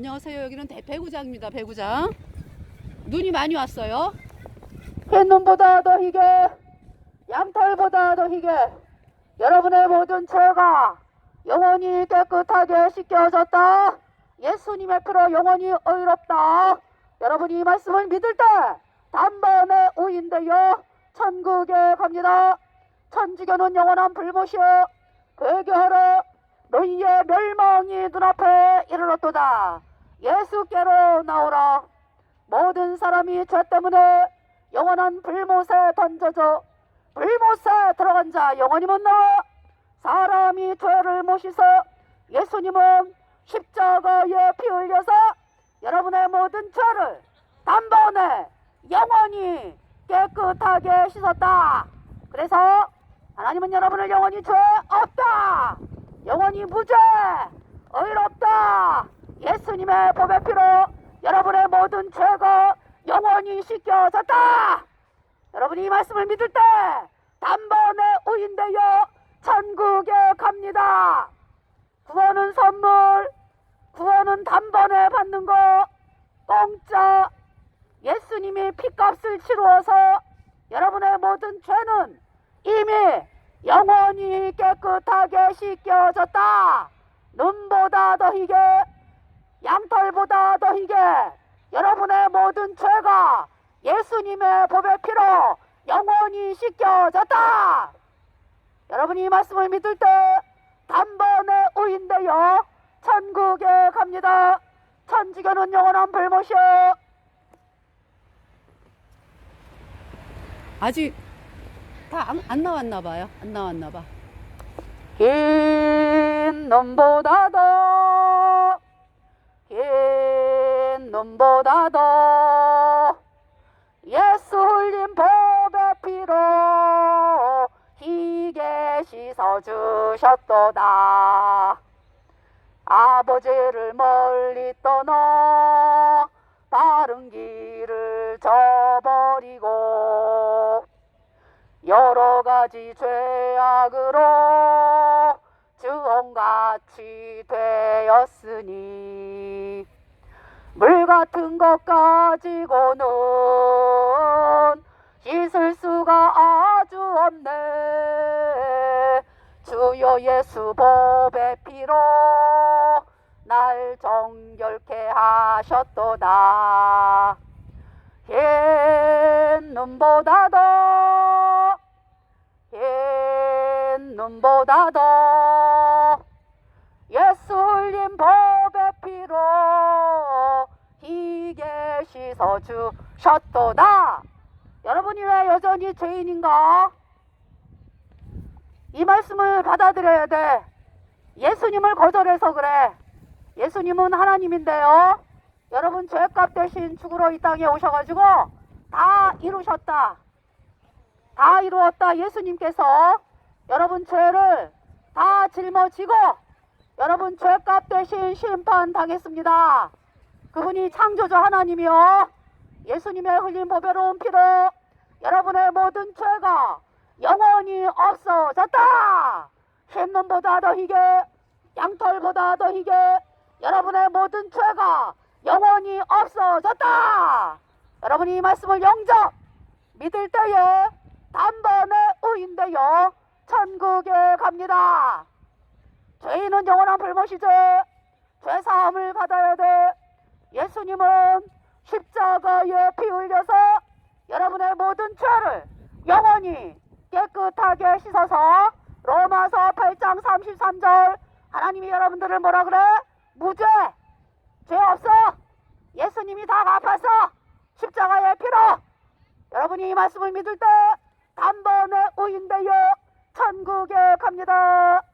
안녕하세요. 여기는 대- 배구장입니다. 배구장. 눈이 많이 왔어요. 흰눈보다 더 희게, 양털보다 더 희게, 여러분의 모든 죄가 영원히 깨끗하게 씻겨졌다. 예수님의 피로 영원히 의롭다. 여러분이 이 말씀을 믿을 때 단번에 오인되어 천국에 갑니다. 천지교는 영원한 불못이여 회개하라 너희의 멸망이 눈앞에 이르렀도다. 예수께로 나오라. 모든 사람이 죄 때문에 영원한 불못에 던져져 불못에 들어간 자 영원히 못 나와 사람이 죄를 못 씻어 예수님은 십자가에 피 흘려서 여러분의 모든 죄를 단번에 영원히 깨끗하게 씻었다. 그래서 하나님은 여러분을 영원히 죄 없다 영원히 무죄! 의롭다! 예수님의 법의 피로 여러분의 모든 죄가 영원히 씻겨졌다! 여러분이 이 말씀을 믿을 때 단번에 우인되어 천국에 갑니다! 구원은 선물 구원은 단번에 받는 거 공짜! 예수님이 피값을 치루어서 여러분의 모든 죄는 이미 영원히 깨끗하게 씻겨졌다. 눈보다 더 희게, 양털보다 더 희게, 여러분의 모든 죄가 예수님의 법의 피로 영원히 씻겨졌다. 여러분이 이 말씀을 믿을 때 단번에 우인되어 천국에 갑니다. 천지교는 영원한 불못이요. 아직 다안 나왔나 봐요. 안 나왔나 봐. 긴 놈보다 더, 긴 놈보다 더, 예수 흘린 법의 피로 희게 씻어주셨도다. 아버지를 멀리 떠나 가지 죄악으로 주홍같이 되었으니 물 같은 것 가지고는 씻을 수가 아주 없네. 주여 예수 법의 피로 날 정결케 하셨도다. 흰 눈보다 더, 흰 눈보다 더, 예수 흘린 법의 피로 희게 씻어 주셨도다. 여러분이 왜 여전히 죄인인가? 이 말씀을 받아들여야 돼. 예수님을 거절해서 그래. 예수님은 하나님인데요. 여러분 죄값 대신 죽으러 이 땅에 오셔가지고 다 이루셨다. 다 이루었다. 예수님께서 여러분 죄를 다 짊어지고 여러분 죄값 대신 심판 당했습니다. 그분이 창조주 하나님이요. 예수님의 흘린 보배로운 피로 여러분의 모든 죄가 영원히 없어졌다. 흰눈보다 더 희게 양털보다 더 희게 여러분의 모든 죄가 영원히 없어졌다. 여러분이 이 말씀을 영접 믿을 때에 단번에 우인되어 천국에 갑니다. 죄인은 영원한 불못이죠. 죄 사함을 받아야 돼. 예수님은 십자가에 피 흘려서 여러분의 모든 죄를 영원히 깨끗하게 씻어서 로마서 8장 33절 하나님이 여러분들을 뭐라 그래? 무죄 죄 없어 예수님이 다 갚아서 십자가의 피로 여러분이 이 말씀을 믿을 때 단번 갑니다